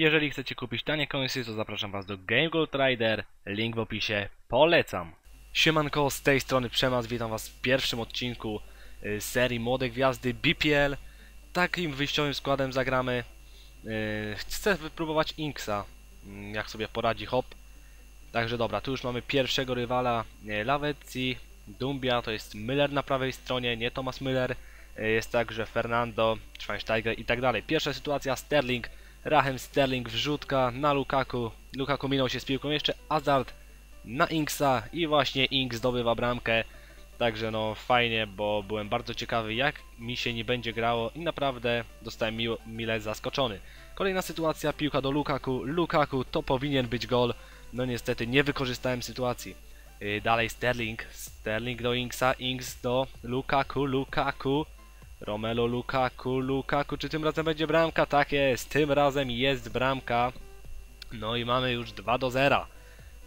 Jeżeli chcecie kupić tanie końsy, to zapraszam Was do Game Gold Rider, link w opisie, polecam. Siemanko, z tej strony Przemas, witam Was w pierwszym odcinku y, serii Młode Gwiazdy BPL. Takim wyjściowym składem zagramy. Y, Chcę wypróbować Inksa, mm, jak sobie poradzi Hop. Także dobra, tu już mamy pierwszego rywala, y, Lavezzi, Dumbia, to jest Müller na prawej stronie, nie Thomas Müller. Jest także Fernando, Schweinsteiger i tak dalej. Pierwsza sytuacja, Sterling, Rahem Sterling wrzutka na Lukaku. Lukaku minął się z piłką jeszcze Hazard na Inksa i właśnie Ink zdobywa bramkę. Także no fajnie, bo byłem bardzo ciekawy jak mi się nie będzie grało i naprawdę zostałem miło, mile zaskoczony. Kolejna sytuacja, piłka do Lukaku. Lukaku to powinien być gol. No niestety nie wykorzystałem sytuacji. Yy, dalej Sterling. Sterling do Inksa, Inks do Lukaku, Lukaku. Romelu Lukaku, Lukaku, czy tym razem będzie bramka? Tak jest, tym razem jest bramka. No i mamy już 2 do 0.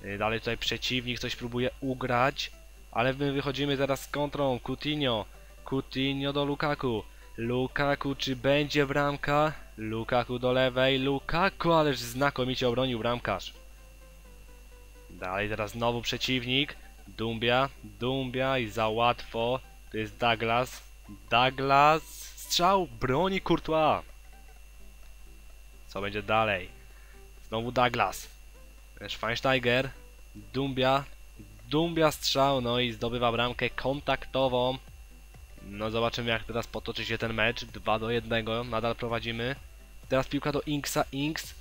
Yy, Dalej tutaj przeciwnik coś próbuje ugrać, ale my wychodzimy teraz z kontrą. Coutinho, Coutinho do Lukaku. Lukaku, czy będzie bramka? Lukaku do lewej, Lukaku, ależ znakomicie obronił bramkarz. Dalej teraz znowu przeciwnik. Dumbia, Dumbia i za łatwo. To jest Douglas. Douglas, strzał, broni Courtois. Co będzie dalej? Znowu Douglas. Schweinsteiger, Dumbia, Dumbia strzał, no i zdobywa bramkę kontaktową. No zobaczymy jak teraz potoczy się ten mecz. 2 do 1, nadal prowadzimy. Teraz piłka do Inksa, Inks.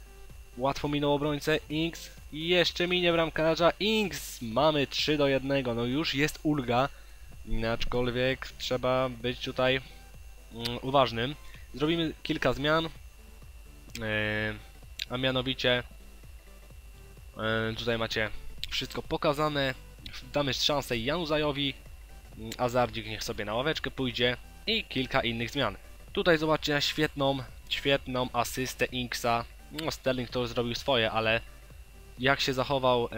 Łatwo minął obrońcę, Inks. Jeszcze minie bramkarza, Inks. Mamy 3 do 1, no już jest ulga. Aczkolwiek trzeba być tutaj mm, uważnym. Zrobimy kilka zmian. Yy, a mianowicie yy, tutaj macie wszystko pokazane. Damy szansę Januzajowi. Mm, Azardzik niech sobie na ławeczkę pójdzie. I kilka innych zmian. Tutaj zobaczcie świetną, świetną asystę Inksa. No, Sterling to już zrobił swoje, ale jak się zachował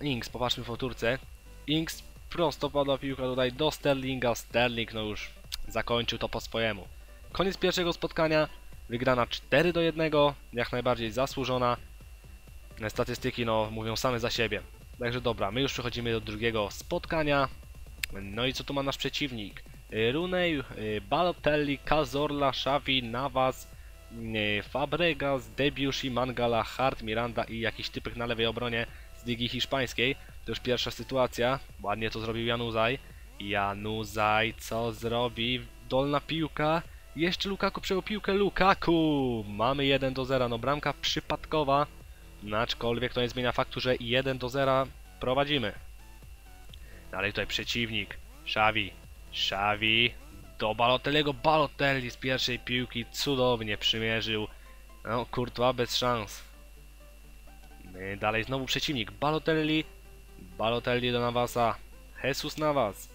yy, Inks, popatrzmy w powtórce. Inks prosto pada piłka tutaj do Sterlinga. Sterling no już zakończył to po swojemu. Koniec pierwszego spotkania. Wygrana 4 do 1, jak najbardziej zasłużona. Statystyki no mówią same za siebie. Także dobra, my już przechodzimy do drugiego spotkania. No i co tu ma nasz przeciwnik? Runej, Balotelli, Cazorla, Xavi, Navas, y, Fabregas, Debiusi, Mangala, Hart, Miranda i jakiś typek na lewej obronie z ligi hiszpańskiej. To już pierwsza sytuacja. Ładnie to zrobił Januzaj. Januzaj, co zrobi? Dolna piłka. Jeszcze Lukaku przejął piłkę. Lukaku! Mamy 1 do 0. No bramka przypadkowa. Aczkolwiek to nie zmienia faktu, że 1 do 0 prowadzimy. Dalej tutaj przeciwnik. Xavi. Xavi. Do Balotelliego. Balotelli z pierwszej piłki cudownie przymierzył. No, Courtois bez szans. Dalej znowu przeciwnik. Balotelli. Balotelli do Navasa. Jesus Navas.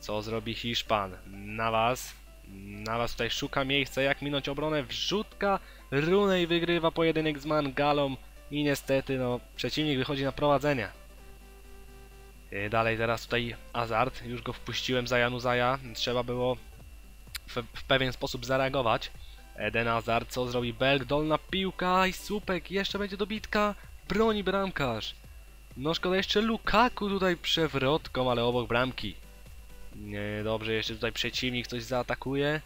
Co zrobi Hiszpan? Navas. Navas tutaj szuka miejsca, jak minąć obronę. Wrzutka. Runej wygrywa pojedynek z Mangalą. I niestety, no, przeciwnik wychodzi na prowadzenie. Yy, Dalej teraz tutaj Hazard. Już go wpuściłem za Januzaja. Trzeba było w, w pewien sposób zareagować. Eden Hazard, co zrobi Belg? Dolna piłka i słupek. Jeszcze będzie dobitka. Broni bramkarz. No szkoda jeszcze Lukaku tutaj przewrotką, ale obok bramki. Nie, dobrze, jeszcze tutaj przeciwnik coś zaatakuje.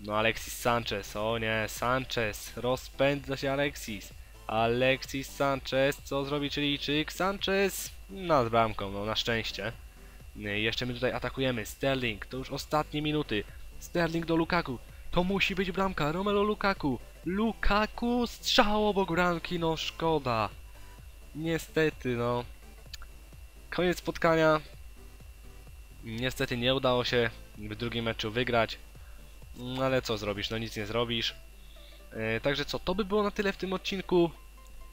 No Alexis Sanchez, o nie, Sanchez, rozpędza się Alexis. Alexis Sanchez, co zrobi Chilijczyk? Sanchez nad bramką, no na szczęście. Jeszcze my tutaj atakujemy, Sterling, to już ostatnie minuty. Sterling do Lukaku, to musi być bramka, Romelu Lukaku. Lukaku, strzał obok bramki, no szkoda. Niestety, no. Koniec spotkania. Niestety nie udało się w drugim meczu wygrać. No ale co zrobisz? No nic nie zrobisz. E, także co, to by było na tyle w tym odcinku.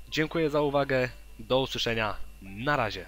Dziękuję za uwagę. Do usłyszenia. Na razie.